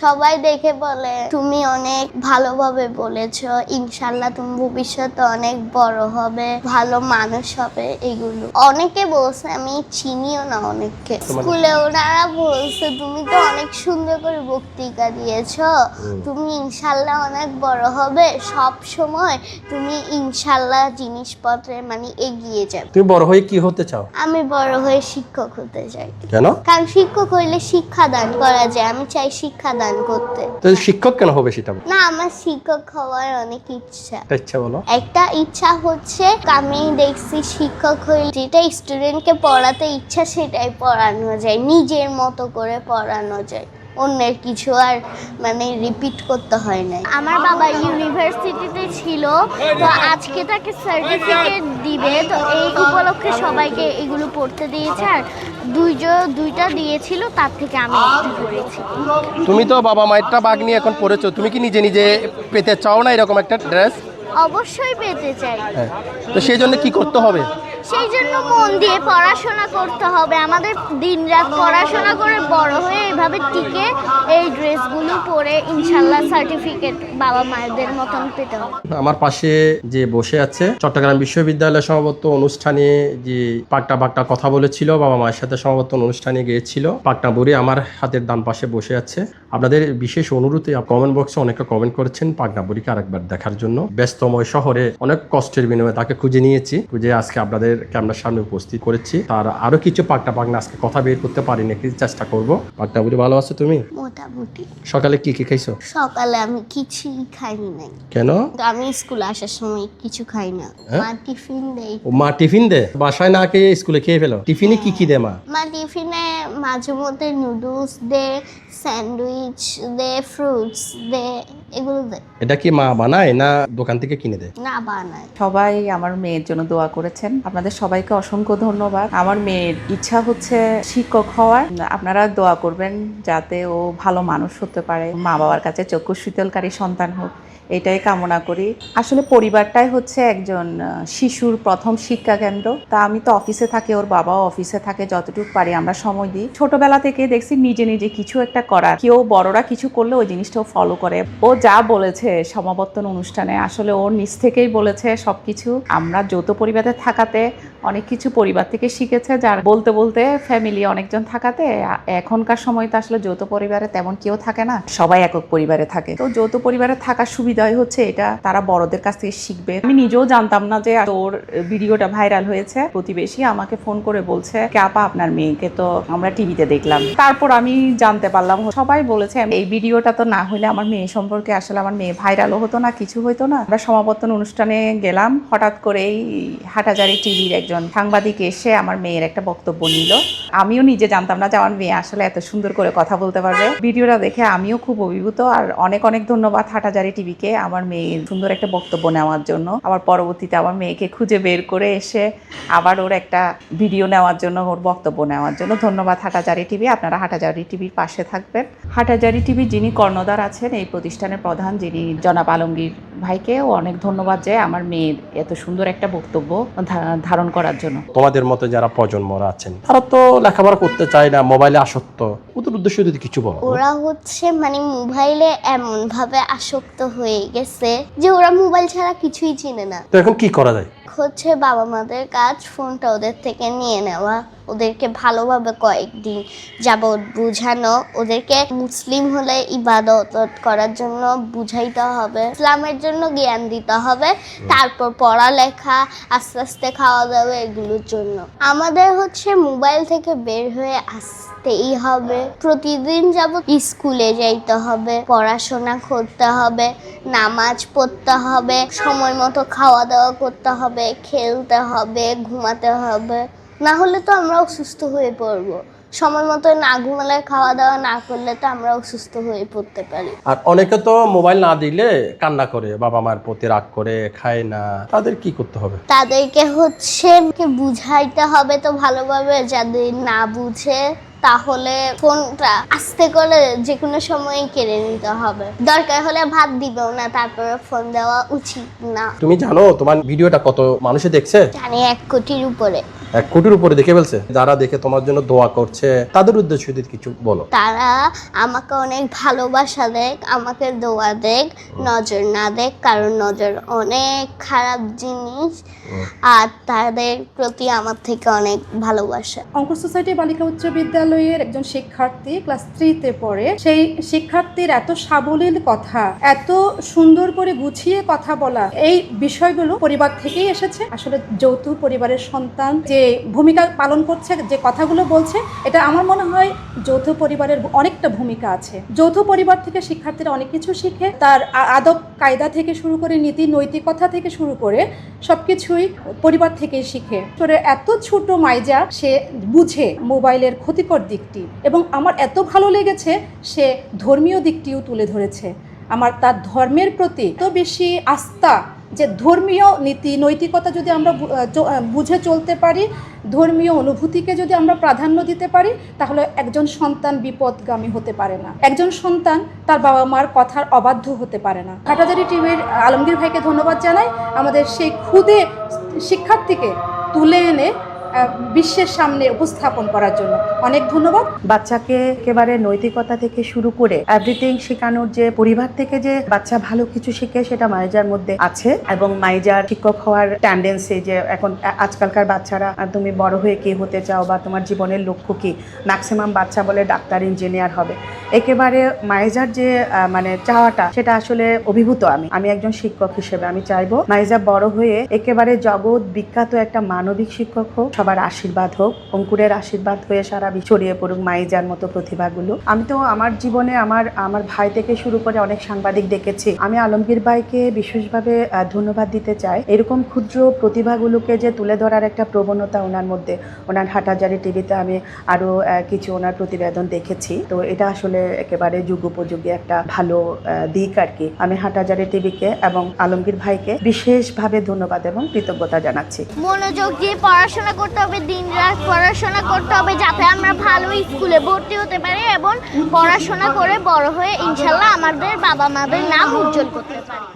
সবাই দেখে বলে তুমি অনেক ভালোভাবে বলেছ ইনশাল্লাহ তুমি ভবিষ্যতে অনেক বড় হবে ভালো মানুষ হবে এগুলো। অনেকে বলছে আমি চিনিও না অনেককে। স্কুলে ওনারা বলছে তুমি তো অনেক সুন্দর করে বক্তৃতা দিয়েছ তুমি ইনশাল্লাহ অনেক বড় হবে সব সময় তুমি ইনশাল্লাহ জিনিসপত্রে মানে এগিয়ে যাবে। তুমি বড় হয়ে কি হতে চাও? আমি বড় হয়ে শিক্ষক হতে চাই। কেন? কারণ শিক্ষক হইলে শিক্ষা দান করা যায় আমি চাই শিক্ষা দান করতে। তো শিক্ষক কেন হবে সেটা না আমার শিক্ষক হওয়ার অনেক ইচ্ছা। ইচ্ছা বলো। একটা ইচ্ছা হচ্ছে আমি দেখছি শিক্ষক হইলে যেটা স্টুডেন্টকে পড়াতে ইচ্ছা সেটাই পড়ানো যায় নিজের মতো করে পড়ানো যায়। অন্যের কিছু আর মানে রিপিট করতে হয় না আমার বাবা ইউনিভার্সিটিতে ছিল তো আজকে তাকে সার্টিফিকেট দিবে তো এই উপলক্ষে সবাইকে এগুলো পড়তে দিয়েছে। আর দুইজন দুইটা দিয়েছিল তার থেকে আমি একটা তুমি তো বাবা মায়েরটা বাগ নিয়ে এখন পড়েছো। তুমি কি নিজে নিজে পেতে চাও না এরকম একটা ড্রেস? অবশ্যই পেতে চাই। হ্যাঁ। তো সেই জন্য কি করতে হবে? সেই জন্য মন দিয়ে পড়াশোনা করতে হবে। আমাদের দিনরাত পড়াশোনা করে বড় হয়ে এভাবে টিকে এই ড্রেসগুলো পরে ইনশাল্লাহ সার্টিফিকেট বাবা মায়েদের মতন পেতে হবে। আমার পাশে যে বসে আছে চট্টগ্রাম বিশ্ববিদ্যালয় সমাবর্ত অনুষ্ঠানে যে পাকটা বাকটা কথা বলেছিল, বাবা মায়ের সাথে সমাবর্তন অনুষ্ঠানে গিয়েছিল। পাকটা বুড়ি আমার হাতের ডান পাশে বসে আছে। আপনাদের বিশেষ অনুরোধে কমেন্ট বক্সে অনেকে কমেন্ট করেছেন পাকনা বুড়িকে আরেকবার দেখার জন্য। ব্যস্তময় শহরে অনেক কষ্টের বিনিময়ে তাকে খুঁজে নিয়েছি। খুঁজে আজকে আপনাদের ক্যামেরার সামনে উপস্থিত করেছি। তার আরও কিছু পাকটা পাকনা আজকে কথা বের করতে পারিনি কি চেষ্টা করব। পাকটা বুড়ি ভালো আছো তুমি? মোটামুটি সকালে কি কি খাইছো? সকালে আমি কিছুই খাইনি নাই। কেন? আমি স্কুলে আসার সময় কিছু খাই না। হ্যাঁ? মা টিফিন দেয়। ও মা টিফিন দে? বাসায় না খেয়ে স্কুলে খেয়ে ফেলো? টিফিনে কি কি দে মা? মা টিফিনে মাঝে মধ্যে নুডলস দে স্যান্ডউইচ দে ফ্রুটস দে। এগুলো দেয় এটা কি মা বানায় না দোকান থেকে কিনে দেয়? না বানায়। সবাই আমার মেয়ের জন্য দোয়া করেছেন। আপনাদের সবাইকে অসংখ্য ধন্যবাদ। আমার মেয়ের ইচ্ছা হচ্ছে শিক্ষক হওয়ার। আপনারা দোয়া করবেন যাতে ও ভালো মানুষ হতে পারে। মা বাবার কাছে চক্ষু শীতলকারী সন্তান হোক। এটাই কামনা করি। আসলে পরিবারটাই হচ্ছে একজন শিশুর প্রথম শিক্ষা কেন্দ্র। তা আমি তো অফিসে থাকি, ওর বাবাও অফিসে থাকে, যতটুকু পারি আমরা সময় দিই। ছোটবেলা থেকে দেখছি নিজে নিজে কিছু একটা করার। কেউ বড়রা কিছু করলে ওই জিনিসটাও ফলো করে। ও যা বলেছে সমাবর্তন অনুষ্ঠানে, আসলে ওর নিজ থেকেই বলেছে সব কিছু আমরা যৌথ পরিবারে থাকাতে অনেক কিছু পরিবার থেকে শিখেছে, যার বলতে বলতে ফ্যামিলি অনেকজন থাকাতে এখনকার সময় তো আসলে যৌথ পরিবারে তেমন কেউ থাকে না। সবাই একক পরিবারে থাকে। তো যৌথ পরিবারে থাকার সুবিধাই হচ্ছে, এটা তারা বড়দের কাছ থেকে শিখবে। আমি নিজেও জানতাম না যে তোর ভিডিওটা ভাইরাল হয়েছে। প্রতিবেশী আমাকে ফোন করে বলছে, "কে আপা? আপনার মেয়েকে তো আমরা টিভিতে দেখলাম। তারপর আমি জানতে পারলাম, সবাই বলেছে, এই ভিডিওটা তো না হলে আমার মেয়ে সম্পর্কে আসলে আমার মেয়ে ভাইরালও হতো না, কিছু হতো না। আমরা সমাবর্তন অনুষ্ঠানে গেলাম, হঠাৎ করেই হাটাজারি টিভির একজন সাংবাদিক এসে আমার মেয়ের একটা বক্তব্য নিল। আমিও নিজে জানতাম না যে আমার মেয়ে আসলে এত সুন্দর করে কথা বলতে পারবে। ভিডিওটা দেখে আমিও খুব অভিভূত, আর অনেক অনেক ধন্যবাদ হাটাজারি টিভিকে। আমার মেয়ের সুন্দর একটা বক্তব্য নেওয়ার জন্য। আবার পরবর্তীতে আমার মেয়েকে খুঁজে বের করে এসে আবার ওর একটা ভিডিও নেওয়ার জন্য, ওর বক্তব্য নেওয়ার জন্য। ধন্যবাদ হাটাজারি টিভি। আপনারা হাটাজারি টিভির পাশে থাকবেন। হাটাজারি টিভি যিনি কর্ণধার আছেন, এই প্রতিষ্ঠানের প্রধান, যিনি জনাব আলমগীর ভাইকেও অনেক ধন্যবাদ যে আমার মেয়ের এত সুন্দর একটা বক্তব্য ধারণ করার জন্য। তোমাদের মতো যারা প্রজন্মরা আছেন, তারা তো লেখাপড়া করতে চায় না, মোবাইলে আসক্ত। ওদের উদ্দেশ্য যদি কিছু বলো। ওরা হচ্ছে মানে মোবাইলে এমন ভাবে আসক্ত হয়ে গেছে যে ওরা মোবাইল ছাড়া কিছুই চিনে না। তো এখন কি করা যায়? হচ্ছে বাবা মাদের কাজ ফোনটা ওদের থেকে নিয়ে নেওয়া, ওদেরকে ভালোভাবে কয়েকদিন যাবৎ বুঝানো, ওদেরকে মুসলিম হলে ইবাদত করার জন্য বুঝাইতে হবে, ইসলামের জন্য জ্ঞান দিতে হবে, তারপর পড়ালেখা, আস্তে আস্তে খাওয়া দাওয়া এগুলোর জন্য। আমাদের হচ্ছে মোবাইল থেকে বের হয়ে আসতেই হবে, প্রতিদিন যাব স্কুলে যাইতে হবে, পড়াশোনা করতে হবে, নামাজ পড়তে হবে, সময় মতো খাওয়া দাওয়া করতে হবে খেলতে হবে ঘুমাতে হবে না হলে তো আমরা অসুস্থ হয়ে পড়ব। সময় মতো না ঘুমালে খাওয়া দাওয়া না করলে তো আমরা অসুস্থ হয়ে পড়তে পারি। আর অনেকে তো মোবাইল না দিলে কান্না করে বাবা মার প্রতি রাগ করে খায় না। তাদের কি করতে হবে? তাদেরকে হচ্ছে বুঝাইতে হবে তো ভালোভাবে যাদের না বুঝে তাহলে ফোনটা আস্তে করে যে কোনো সময় কেড়ে নিতে হবে। দরকার হলে ভাত দিবেও না তারপরে ফোন দেওয়া উচিত না। তুমি জানো তোমার ভিডিওটা কত মানুষে দেখছে? জানি এক কোটির উপরে। এক কোটির উপরে দেখে ফেলছে। যারা দেখে তোমার জন্য দোয়া করছে তাদের উদ্দেশ্যে যদি কিছু বলো। তারা আমাকে অনেক ভালোবাসা দেখ আমাকে দোয়া দেখ নজর না দেখ কারণ নজর অনেক খারাপ জিনিস। আর তাদের প্রতি আমার থেকে অনেক ভালোবাসা। অঙ্কুর সোসাইটি বালিকা উচ্চ বিদ্যালয়ের একজন শিক্ষার্থী ক্লাস থ্রিতে পড়ে। সেই শিক্ষার্থীর এত সাবলীল কথা এত সুন্দর করে গুছিয়ে কথা বলা এই বিষয়গুলো পরিবার থেকেই এসেছে। আসলে যৌথ পরিবারের সন্তান যে ভূমিকা পালন করছে, যে কথাগুলো বলছে, এটা আমার মনে হয় যৌথ পরিবারের অনেকটা ভূমিকা আছে। যৌথ পরিবার থেকে শিক্ষার্থীরা অনেক কিছু শিখে, তার আদব কায়দা থেকে শুরু করে নীতি, নৈতিকতা থেকে শুরু করে সব কিছুই পরিবার থেকেই শিখে। করে এত ছোট মাইজা সে বুঝে মোবাইলের ক্ষতিকর দিকটি এবং আমার এত ভালো লেগেছে সে ধর্মীয় দিকটিও তুলে ধরেছে। আমার তার ধর্মের প্রতি তো বেশি আস্থা যে ধর্মীয় নীতি, নৈতিকতা যদি আমরা বুঝে চলতে পারি, ধর্মীয় অনুভূতিকে যদি আমরা প্রাধান্য দিতে পারি, তাহলে একজন সন্তান বিপদগামী হতে পারে না। একজন সন্তান তার বাবা মার কথার অবাধ্য হতে পারে না। হাটাজারি টিভির আলমগীর ভাইকে ধন্যবাদ জানাই। আমাদের সেই ক্ষুদে শিক্ষার্থীকে তুলে এনে বিশ্বের সামনে উপস্থাপন করার জন্য। অনেক ধন্যবাদ। বাচ্চাকে একেবারে নৈতিকতা থেকে শুরু করে এভরিথিং শেখানোর যে পরিবার থেকে যে বাচ্চা ভালো কিছু শিখে সেটা মাইজার মধ্যে আছে এবং মাইজার শিক্ষক হওয়ার টেন্ডেন্সি যে এখন আজকালকার বাচ্চারা তুমি বড় হয়ে কি হতে চাও বা তোমার জীবনের লক্ষ্য কি? ম্যাক্সিমাম বাচ্চা বলে ডাক্তার ইঞ্জিনিয়ার হবে। একেবারে মাইজার যে মানে চাওয়াটা, সেটা আসলে অভিভূত আমি। আমি একজন শিক্ষক হিসেবে আমি চাইব মাইজা বড় হয়ে একেবারে জগৎ বিখ্যাত একটা মানবিক শিক্ষক হোক সবার আশীর্বাদ হোক, অঙ্কুরের আশীর্বাদ হয়ে সারা ছড়িয়ে পড়ুক মাইজার মতো প্রতিভাগুলো। আমি তো আমার জীবনে আমার আমার ভাই থেকে শুরু করে অনেক সাংবাদিক দেখেছি। আমি আলমগীর ভাইকে বিশেষভাবে ধন্যবাদ দিতে চাই। এরকম ক্ষুদ্র প্রতিভাগুলোকে যে তুলে ধরার একটা প্রবণতা ওনার মধ্যে, ওনার হাটাজারি টিভিতে আমি আরও কিছু ওনার প্রতিবেদন দেখেছি। তো এটা আসলে একেবারে যুগোপযোগী একটা ভালো দিক আর কি। আমি হাটাজারি টিভিকে এবং আলমগীর ভাইকে বিশেষভাবে ধন্যবাদ এবং কৃতজ্ঞতা জানাচ্ছি। মনোযোগ দিয়ে পড়াশোনা করতে হবে, দিন রাত পড়াশোনা করতে হবে যাতে আমরা ভালো স্কুলে ভর্তি হতে পারি এবং পড়াশোনা করে বড় হয়ে ইনশাল্লাহ আমাদের বাবা মাদের নাম উজ্জ্বল করতে পারি।